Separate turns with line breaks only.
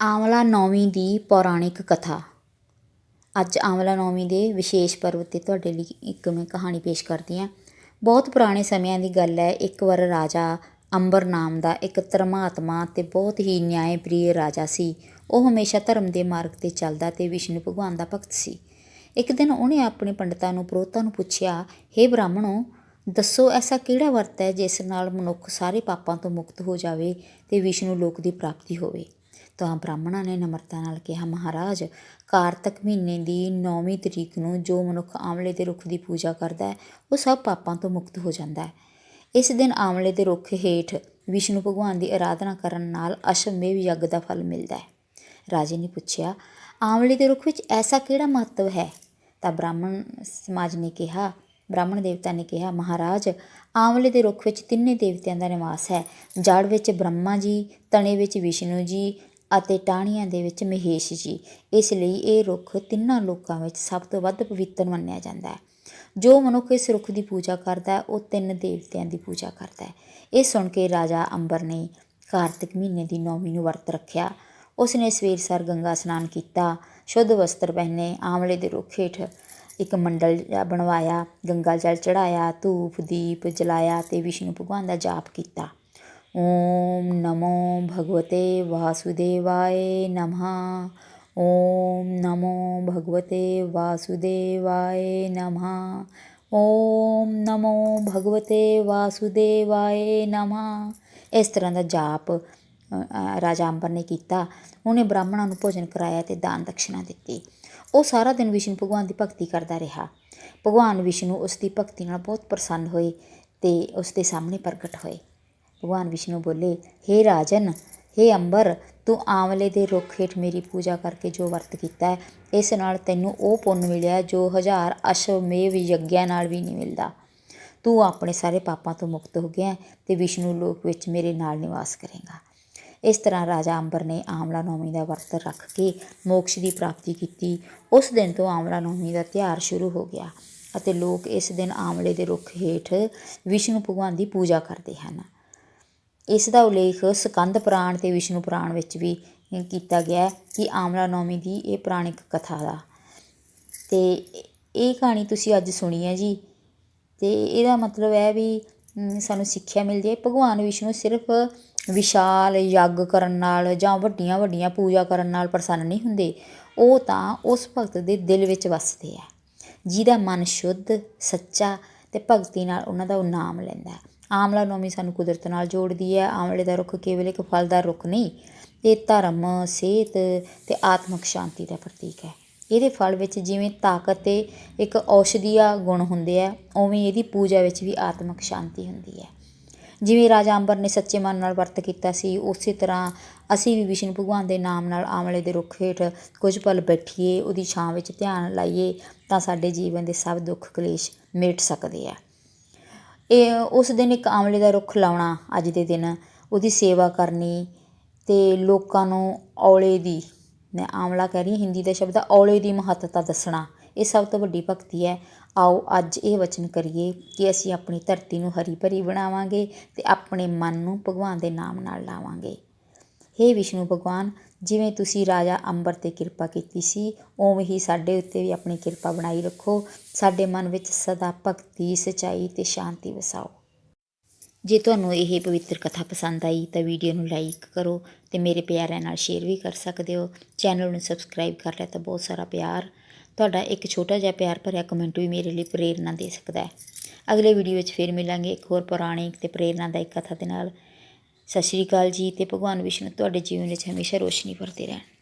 ਆਂਵਲਾ ਨੌਵੀਂ ਦੀ ਪੌਰਾਣਿਕ ਕਥਾ। ਅੱਜ ਆਂਵਲਾ ਨੌਵੀਂ ਦੇ ਵਿਸ਼ੇਸ਼ ਪਰਵ 'ਤੇ ਤੁਹਾਡੇ ਲਈ ਇੱਕ ਮੈਂ ਕਹਾਣੀ ਪੇਸ਼ ਕਰਦੀ ਹਾਂ ਬਹੁਤ ਪੁਰਾਣੇ ਸਮਿਆਂ ਦੀ ਗੱਲ ਹੈ, ਇੱਕ ਵਾਰ ਰਾਜਾ ਅੰਬਰ ਨਾਮ ਦਾ ਇੱਕ ਧਰਮਾਤਮਾ ਅਤੇ ਬਹੁਤ ਹੀ ਨਿਆਏ ਪ੍ਰਿਯ ਰਾਜਾ ਸੀ। ਉਹ ਹਮੇਸ਼ਾ ਧਰਮ ਦੇ ਮਾਰਗ 'ਤੇ ਚੱਲਦਾ ਅਤੇ ਵਿਸ਼ਨੂੰ ਭਗਵਾਨ ਦਾ ਭਗਤ ਸੀ। ਇੱਕ ਦਿਨ ਉਹਨੇ ਆਪਣੇ ਪੰਡਤਾਂ ਨੂੰ ਪੁਰੋਹਿਤਾਂ ਨੂੰ ਪੁੱਛਿਆ, ਹੇ ਬ੍ਰਾਹਮਣੋ, ਦੱਸੋ ਐਸਾ ਕਿਹੜਾ ਵਰਤ ਹੈ ਜਿਸ ਨਾਲ ਮਨੁੱਖ ਸਾਰੇ ਪਾਪਾਂ ਤੋਂ ਮੁਕਤ ਹੋ ਜਾਵੇ ਤੇ ਵਿਸ਼ਨੂੰ ਲੋਕ ਦੀ ਪ੍ਰਾਪਤੀ ਹੋਵੇ? ਤਾਂ ਬ੍ਰਾਹਮਣਾਂ ਨੇ ਨਮਰਤਾ ਨਾਲ ਕਿਹਾ, ਮਹਾਰਾਜ, ਕਾਰਤਕ ਮਹੀਨੇ ਦੀ ਨੌਵੀਂ ਤਰੀਕ ਨੂੰ ਜੋ ਮਨੁੱਖ ਆਂਵਲੇ ਦੇ ਰੁੱਖ ਦੀ ਪੂਜਾ ਕਰਦਾ ਹੈ, ਉਹ ਸਭ ਪਾਪਾਂ ਤੋਂ ਮੁਕਤ ਹੋ ਜਾਂਦਾ ਹੈ। ਇਸ ਦਿਨ ਆਂਵਲੇ ਦੇ ਰੁੱਖ ਹੇਠ ਵਿਸ਼ਨੂੰ ਭਗਵਾਨ ਦੀ ਆਰਾਧਨਾ ਕਰਨ ਨਾਲ ਅਸ਼ਵਮੇਵ ਯੱਗ ਦਾ ਫਲ ਮਿਲਦਾ ਹੈ। ਰਾਜੇ ਨੇ ਪੁੱਛਿਆ, ਆਮਲੇ ਦੇ ਰੁੱਖ ਵਿੱਚ ਐਸਾ ਕਿਹੜਾ ਮਹੱਤਵ ਹੈ? ਤਾਂ ਬ੍ਰਾਹਮਣ ਸਮਾਜ ਨੇ ਕਿਹਾ, ਬ੍ਰਾਹਮਣ ਦੇਵਤਾ ਨੇ ਕਿਹਾ, ਮਹਾਰਾਜ ਆਂਵਲੇ ਦੇ ਰੁੱਖ ਵਿੱਚ ਤਿੰਨੇ ਦੇਵਤਿਆਂ ਦਾ ਨਿਵਾਸ ਹੈ। ਜੜ ਵਿੱਚ ਬ੍ਰਹਮਾ ਜੀ, ਤਣੇ ਵਿੱਚ ਵਿਸ਼ਨੂੰ ਜੀ ਅਤੇ ਟਾਹਣੀਆਂ ਦੇ ਵਿੱਚ ਮਹੇਸ਼ ਜੀ। ਇਸ ਲਈ ਇਹ ਰੁੱਖ ਤਿੰਨਾਂ ਲੋਕਾਂ ਵਿੱਚ ਸਭ ਤੋਂ ਵੱਧ ਪਵਿੱਤਰ ਮੰਨਿਆ ਜਾਂਦਾ ਹੈ। ਜੋ ਮਨੁੱਖ ਇਸ ਰੁੱਖ ਦੀ ਪੂਜਾ ਕਰਦਾ ਹੈ, ਉਹ ਤਿੰਨ ਦੇਵਤਿਆਂ ਦੀ ਪੂਜਾ ਕਰਦਾ ਹੈ। ਇਹ ਸੁਣ ਕੇ ਰਾਜਾ ਅੰਬਰ ਨੇ ਕਾਰਤਿਕ ਮਹੀਨੇ ਦੀ ਨੌਵੀਂ ਨੂੰ ਵਰਤ ਰੱਖਿਆ। ਉਸ ਨੇ ਸਵੇਰ ਸਰ ਗੰਗਾ ਇਸ਼ਨਾਨ ਕੀਤਾ, ਸ਼ੁੱਧ ਵਸਤਰ ਪਹਿਨੇ, ਆਮਲੇ ਦੇ ਰੁੱਖ ਹੇਠ ਇੱਕ ਮੰਡਲ ਬਣਵਾਇਆ, ਗੰਗਾ ਜਲ ਚੜਾਇਆ ਧੂਪ, ਦੀਪ ਜਲਾਇਆ ਤੇ ਵਿਸ਼ਨੂੰ ਭਗਵਾਨ ਦਾ ਜਾਪ ਕੀਤਾ। ਓਮ ਨਮੋ ਭਗਵਤੇ ਵਾਸੁਦੇਵਾਏ ਨਮः ਓਮ ਨਮੋ ਭਗਵਤੇ ਵਾਸੁਦੇਵਾਏ ਨਮः ਓਮ ਨਮੋ ਭਗਵਤੇ ਵਾਸੁਦੇਵਾਏ ਨਮः ਇਸ ਤਰ੍ਹਾਂ ਦਾ ਜਾਪ ਰਾਜਾ ਅੰਬਰ ਨੇ ਕੀਤਾ। ਉਹਨੇ ਬ੍ਰਾਹਮਣਾਂ ਨੂੰ ਭੋਜਨ ਕਰਾਇਆ ਤੇ ਦਾਨ ਦਕਸ਼ਨਾ ਦਿੱਤੀ। ਉਹ ਸਾਰਾ ਦਿਨ ਵਿਸ਼ਨੂੰ ਭਗਵਾਨ ਦੀ ਭਗਤੀ ਕਰਦਾ ਰਿਹਾ। ਭਗਵਾਨ ਵਿਸ਼ਨੂੰ ਉਸ ਦੀ ਭਗਤੀ ਨਾਲ ਬਹੁਤ ਪ੍ਰਸੰਨ ਹੋਏ ਤੇ ਉਸ ਦੇ ਸਾਹਮਣੇ ਪ੍ਰਗਟ ਹੋਏ। ਭਗਵਾਨ ਵਿਸ਼ਨੂੰ ਬੋਲੇ, ਹੇ ਰਾਜਨ, ਹੇ ਅੰਬਰ, ਤੂੰ ਆਂਵਲੇ ਦੇ ਰੁੱਖ ਹੇਠ ਮੇਰੀ ਪੂਜਾ ਕਰਕੇ ਜੋ ਵਰਤ ਕੀਤਾ ਹੈ, ਇਸ ਨਾਲ ਤੈਨੂੰ ਉਹ ਪੁੰਨ ਮਿਲਿਆ ਜੋ ਹਜ਼ਾਰ ਅਸ਼ਵਮੇਵ ਯੱਗਿਆਂ ਨਾਲ ਵੀ ਨਹੀਂ ਮਿਲਦਾ। ਤੂੰ ਆਪਣੇ ਸਾਰੇ ਪਾਪਾਂ ਤੋਂ ਮੁਕਤ ਹੋ ਗਿਆ ਤੇ ਵਿਸ਼ਨੂੰ ਲੋਕ ਵਿੱਚ ਮੇਰੇ ਨਾਲ ਨਿਵਾਸ ਕਰੇਗਾ ਇਸ ਤਰ੍ਹਾਂ ਰਾਜਾ ਅੰਬਰ ਨੇ ਆਮਲਾ ਨੌਮੀ ਦਾ ਵਰਤ ਰੱਖ ਕੇ ਮੋਕਸ਼ ਦੀ ਪ੍ਰਾਪਤੀ ਕੀਤੀ। ਉਸ ਦਿਨ ਤੋਂ ਆਮਲਾ ਨੌਮੀ ਦਾ ਤਿਉਹਾਰ ਸ਼ੁਰੂ ਹੋ ਗਿਆ ਅਤੇ ਲੋਕ ਇਸ ਦਿਨ ਆਮਲੇ ਦੇ ਰੁੱਖ ਹੇਠ ਵਿਸ਼ਨੂੰ ਭਗਵਾਨ ਦੀ ਪੂਜਾ ਕਰਦੇ ਹਨ। ਇਸ ਦਾ ਉਲੇਖ ਸਕੰਦ ਪੁਰਾਣ ਅਤੇ ਵਿਸ਼ਨੂੰ ਪੁਰਾਣ ਵਿੱਚ ਵੀ ਕੀਤਾ ਗਿਆ ਕਿ ਆਮਲਾ ਨੌਮੀ ਦੀ ਇਹ ਪੁਰਾਣਿਕ ਕਥਾ ਦਾ। ਅਤੇ ਇਹ ਕਹਾਣੀ ਤੁਸੀਂ ਅੱਜ ਸੁਣੀ ਹੈ ਜੀ। ਅਤੇ ਇਹਦਾ ਮਤਲਬ ਹੈ ਵੀ ਸਾਨੂੰ ਸਿੱਖਿਆ ਮਿਲਦੀ ਹੈ। ਭਗਵਾਨ ਵਿਸ਼ਨੂੰ ਸਿਰਫ ਵਿਸ਼ਾਲ ਯੱਗ ਕਰਨ ਨਾਲ ਜਾਂ ਵੱਡੀਆਂ ਵੱਡੀਆਂ ਪੂਜਾ ਕਰਨ ਨਾਲ ਪ੍ਰਸੰਨ ਨਹੀਂ ਹੁੰਦੇ। ਉਹ ਤਾਂ ਉਸ ਭਗਤ ਦੇ ਦਿਲ ਵਿੱਚ ਵਸਦੇ ਆ, ਜਿਹਦਾ ਮਨ ਸ਼ੁੱਧ, ਸੱਚਾ ਤੇ ਭਗਤੀ ਨਾਲ ਉਹਨਾਂ ਦਾ ਉਹ ਨਾਮ ਲੈਂਦਾ ਆਮਲਾ ਨੌਮੀ ਸਾਨੂੰ ਕੁਦਰਤ ਨਾਲ ਜੋੜਦੀ ਹੈ, ਆਮਲੇ ਦਾ ਰੁੱਖ ਕੇਵਲ ਇੱਕ ਫਲਦਾਰ ਰੁੱਖ ਨਹੀਂ, ਇਹ ਧਰਮ, ਸਿਹਤ ਤੇ ਆਤਮਿਕ ਸ਼ਾਂਤੀ ਦਾ ਪ੍ਰਤੀਕ ਹੈ। ਇਹਦੇ ਫਲ ਵਿੱਚ ਜਿਵੇਂ ਤਾਕਤ ਤੇ ਇੱਕ ਔਸ਼ਧੀਆ ਗੁਣ ਹੁੰਦੇ ਆ, ਉਵੇਂ ਇਹਦੀ ਪੂਜਾ ਵਿੱਚ ਵੀ ਆਤਮਿਕ ਸ਼ਾਂਤੀ ਹੁੰਦੀ ਹੈ। ਜਿਵੇਂ ਰਾਜਾ ਅੰਬਰ ਨੇ ਸੱਚੇ ਮਨ ਨਾਲ ਵਰਤ ਕੀਤਾ ਸੀ, ਉਸੇ ਤਰ੍ਹਾਂ ਅਸੀਂ ਵੀ ਵਿਸ਼ਨੂੰ ਭਗਵਾਨ ਦੇ ਨਾਮ ਨਾਲ ਆਮਲੇ ਦੇ ਰੁੱਖ ਹੇਠ ਕੁਝ ਪਲ ਬੈਠੀਏ, ਉਹਦੀ ਛਾਂ ਵਿੱਚ ਧਿਆਨ ਲਾਈਏ, ਤਾਂ ਸਾਡੇ ਜੀਵਨ ਦੇ ਸਭ ਦੁੱਖ ਕਲੇਸ਼ ਮਿਟ ਸਕਦੇ ਆ। ਇਹ ਉਸ ਦਿਨ ਇੱਕ ਆਮਲੇ ਦਾ ਰੁੱਖ ਲਾਉਣਾ ਅੱਜ ਦੇ ਦਿਨ ਉਹਦੀ ਸੇਵਾ ਕਰਨੀ ਅਤੇ ਲੋਕਾਂ ਨੂੰ ਔਲੇ ਦੀ ਮੈਂ ਆਮਲਾ ਕਹਿ ਰਹੀ ਹਾਂ, ਹਿੰਦੀ ਦਾ ਸ਼ਬਦ ਆ ਔਲੇ ਦੀ ਮਹੱਤਤਾ ਦੱਸਣਾ। ਇਹ ਸਭ ਤੋਂ ਵੱਡੀ ਭਗਤੀ ਹੈ। ਆਓ ਅੱਜ ਇਹ ਵਚਨ ਕਰੀਏ ਕਿ ਅਸੀਂ ਆਪਣੀ ਧਰਤੀ ਨੂੰ ਹਰੀ ਭਰੀ ਬਣਾਵਾਂਗੇ ਅਤੇ ਆਪਣੇ ਮਨ ਨੂੰ ਭਗਵਾਨ ਦੇ ਨਾਮ ਨਾਲ ਲਾਵਾਂਗੇ। ਹੇ ਵਿਸ਼ਨੂੰ ਭਗਵਾਨ, ਜਿਵੇਂ ਤੁਸੀਂ ਰਾਜਾ ਅੰਬਰ ਤੇ ਕਿਰਪਾ ਕੀਤੀ ਸੀ, ਉਵੇਂ ਹੀ ਸਾਡੇ ਉੱਤੇ ਵੀ ਆਪਣੀ ਕਿਰਪਾ ਬਣਾਈ ਰੱਖੋ। ਸਾਡੇ ਮਨ ਵਿੱਚ ਸਦਾ ਭਗਤੀ, ਸਚਾਈ ਤੇ ਸ਼ਾਂਤੀ ਵਸਾਓ। ਜੇ ਤੁਹਾਨੂੰ ਇਹ ਪਵਿੱਤਰ ਕਥਾ ਪਸੰਦ ਆਈ ਤਾਂ ਵੀਡੀਓ ਨੂੰ ਲਾਈਕ ਕਰੋ ਤੇ ਮੇਰੇ ਪਿਆਰਿਆਂ ਨਾਲ ਸ਼ੇਅਰ ਵੀ ਕਰ ਸਕਦੇ ਹੋ। ਚੈਨਲ ਨੂੰ ਸਬਸਕ੍ਰਾਈਬ ਕਰ ਲਿਆ ਤਾਂ ਬਹੁਤ ਸਾਰਾ ਪਿਆਰ। ਤੁਹਾਡਾ ਇੱਕ ਛੋਟਾ ਜਿਹਾ ਪਿਆਰ ਭਰਿਆ ਕਮੈਂਟ ਵੀ ਮੇਰੇ ਲਈ ਪ੍ਰੇਰਨਾ ਦੇ ਸਕਦਾ ਹੈ। ਅਗਲੇ ਵੀਡੀਓ ਵਿੱਚ ਫਿਰ ਮਿਲਾਂਗੇ ਇੱਕ ਹੋਰ ਪੁਰਾਣੀ ਤੇ ਪ੍ਰੇਰਨਾਦਾਇਕ ਕਥਾ ਦੇ ਨਾਲ। ਸਤਿ ਸ਼੍ਰੀ ਅਕਾਲ ਜੀ ਤੇ ਭਗਵਾਨ ਵਿਸ਼ਨੂੰ ਤੁਹਾਡੇ ਜੀਵਨ ਵਿੱਚ ਹਮੇਸ਼ਾ ਰੋਸ਼ਨੀ ਭਰਦੇ ਰਹਿਣ।